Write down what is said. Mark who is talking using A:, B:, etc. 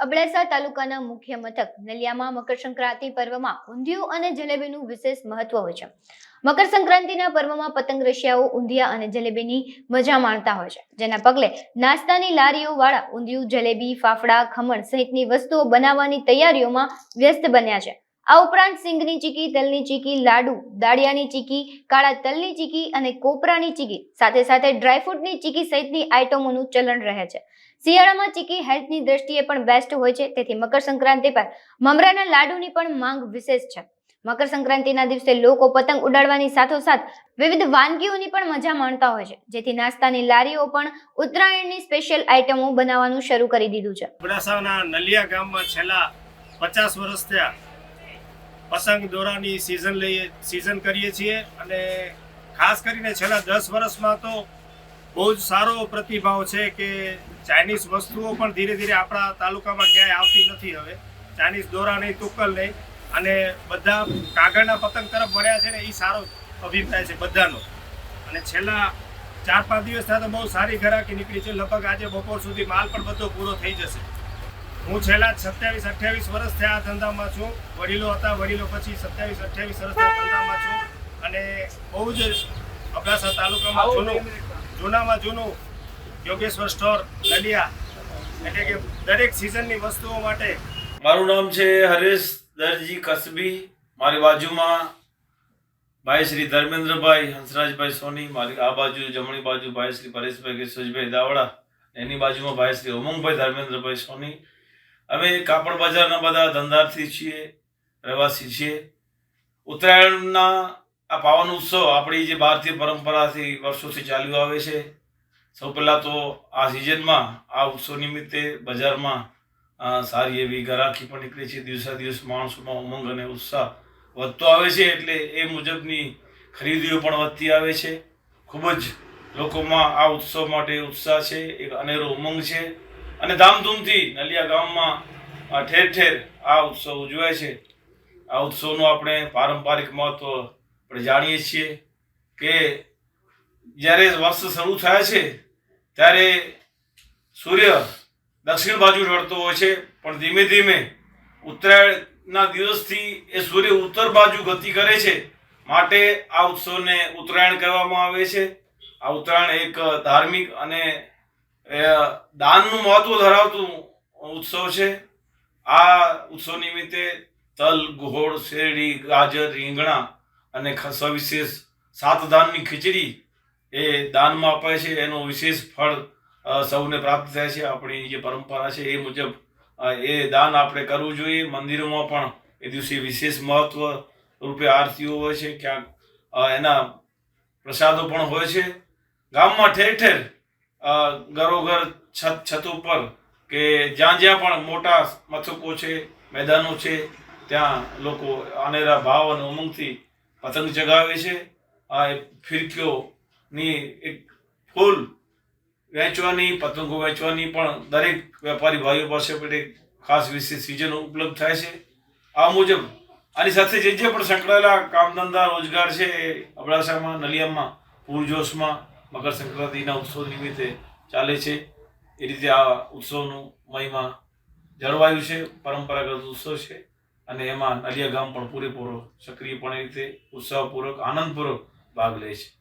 A: અબડાસા તાલુકાના મુખ્ય મથક નલિયામાં મકર સંક્રાંતિ પર્વમાં ઊંધિયું અને જલેબીનું વિશેષ મહત્વ હોય છે. મકર સંક્રાંતિના પર્વમાં પતંગ રશિયાઓ ઊંધિયા અને જલેબીની મજા માણતા હોય છે. જેના પગલે નાસ્તાની લારીઓ વાળા ઊંધિયું, જલેબી, ફાફડા, ખમણ સહિતની વસ્તુઓ બનાવવાની તૈયારીઓમાં વ્યસ્ત બન્યા છે. આ ઉપરાંત સિંગની ચીકી, તલની ચીકી, લાડુ, દાળિયાની ચીકી, કાળા તલની ચીકી અને કોપરાની ચીકી. સાથે સાથે ડ્રાયફ્રૂટની ચીકી સહિતની આઇટમોનું ચલણ રહે છે. શિયાળામાં ચીકી હેલ્થની દ્રષ્ટિએ પણ બેસ્ટ હોય છે. તેથી મકર સંક્રાંતિ પર મમરાના લાડુની પણ માંગ વિશેષ છે. મકર સંક્રાંતિના દિવસે લોકો પતંગ ઉડાડવાની સાથોસાથ વિવિધ વાનગીઓની પણ મજા માણતા હોય છે. જેથી નાસ્તાની લારીઓ પણ ઉત્તરાયણની સ્પેશિયલ આઇટમો બનાવવાનું શરૂ કરી દીધું છે.
B: અબડાસાના નલિયા ગામમાં છેલ્લા પચાસ વર્ષ થયા પતંગ દોરાની સિઝન લઈએ સિઝન કરીએ છીએ અને ખાસ કરીને છેલ્લા દસ વર્ષમાં તો બહુ જ સારો પ્રતિભાવ છે કે ચાઇનીઝ વસ્તુઓ પણ ધીરે ધીરે આપણા તાલુકામાં ક્યાંય આવતી નથી હવે. ચાઇનીઝ દોરા નહીં, તુક્કલ નહીં. અને બધા કાગળના પતંગ તરફ વળ્યા છે ને એ સારો અભિપ્રાય છે બધાનો. અને છેલ્લા ચાર પાંચ દિવસ થયા તો બહુ સારી ઘરાકી નીકળી છે. લગભગ આજે બપોર સુધી માલ પણ બધો પૂરો થઈ જશે. હું છેલ્લા સત્યાવીસ અઠ્યાવીસ વર્ષ થયા આ ધંધામાં છું. વડીલો હતા વડીલો પછી સત્યાવીસ અઠ્યાવીસ વર્ષ થયા ધંધામાં છું. અને બહુ જ અબડાસા તાલુકામાં જૂનું જૂનામાં જૂનું યોગેશ્વર સ્ટોર નડિયા એટલે કે દરેક સિઝનની વસ્તુઓ માટે
C: મારું નામ છે હરેશ દરજી કસબી. મારી બાજુમાં ભાઈ શ્રી ધર્મેન્દ્રભાઈ હંસરાજભાઈ સોની મારી આ બાજુ જમણી બાજુ ભાઈ શ્રી પરેશભાઈ કેશવભાઈ દાવડા એની બાજુમાં ભાઈ શ્રી ઉમંગભાઈ ધર્મેન્દ્રભાઈ સોની અમે કાપડ બજારના બધા ધંધાર્થી છીએ, રહેવાસી છીએ. ઉત્તરાયણના આ પાવન ઉત્સવ આપણી જે ભારતીય પરંપરાથી વર્ષોથી ચાલ્યું આવે છે. સૌ પહેલાં તો આ સિઝનમાં આ ઉત્સવ નિમિત્તે બજારમાં સારી એવી ગરાકી પણ નીકળે છે. દિવસે દિવસ માણસોમાં ઉમંગ અને ઉત્સાહ વધતો આવે છે એટલે એ મુજબની ખરીદીઓ પણ વધતી આવે છે. ખૂબ જ લોકોમાં આ ઉત્સવ માટે ઉત્સાહ છે, એક અનેરો ઉમંગ છે. અને ધામધૂમથી નલિયા ગામમાં ઠેર ઠેર આ ઉત્સવ ઉજવાય છે. આ ઉત્સવનું આપણે પારંપરિક મહત્વ આપણે જાણીએ છીએ કે જ્યારે વર્ષ શરૂ થાય છે, ત્યારે સૂર્ય દક્ષિણ બાજુ રડતો હોય છે, પણ ધીમે ધીમે ઉત્તરાયણના દિવસથી એ સૂર્ય ઉત્તર બાજુ ગતિ કરે છે માટે આ ઉત્સવને ઉત્તરાયણ કહેવામાં આવે છે. આ ઉત્તરાયણ એક ધાર્મિક અને દાનનું મહત્વ ધરાવતું ઉત્સવ છે. આ ઉત્સવ નિમિત્તે તલ, ગોળ, શેરડી, ગાજર, રીંગણા અને સવિશેષ સાત દાનની ખીચડી એ દાનમાં અપાય છે. એનો વિશેષ ફળ સૌને પ્રાપ્ત થાય છે. આપણી જે પરંપરા છે એ મુજબ એ દાન આપણે કરવું જોઈએ. મંદિરોમાં પણ એ દિવસે વિશેષ મહત્વ રૂપે આરતીઓ હોય છે. ક્યાંક એના પ્રસાદો પણ હોય છે. ગામમાં ઠેર ઠેર ઘરોઘર છત છત ઉપર કે જ્યાં જ્યાં પણ મોટા મથકો છે, મેદાનો છે, ત્યાં લોકો અનેરા ભાવ અને ઉમંગથી પતંગ ચગાવે છે. આ ફિરકીઓની એક ફૂલ વેચવાની, પતંગો વેચવાની પણ દરેક વેપારી ભાઈઓ પાસે પણ ખાસ વિશેષ સિઝન ઉપલબ્ધ થાય છે. આ મુજબ આની સાથે જે જે પણ સંકળાયેલા કામ ધંધા રોજગાર છે અબડાસામાં, નલિયામાં, પૂરજોશમાં મકર સંક્રાંતિના ઉત્સવ નિમિત્તે ચાલે છે. એ રીતે આ ઉત્સવનું મહિમા જળવાયું છે, પરંપરાગત ઉત્સવ છે અને એમાં નલિયા ગામ પણ પૂરેપૂરો સક્રિયપણે રીતે ઉત્સાહપૂર્વક, આનંદપૂર્વક ભાગ લે છે.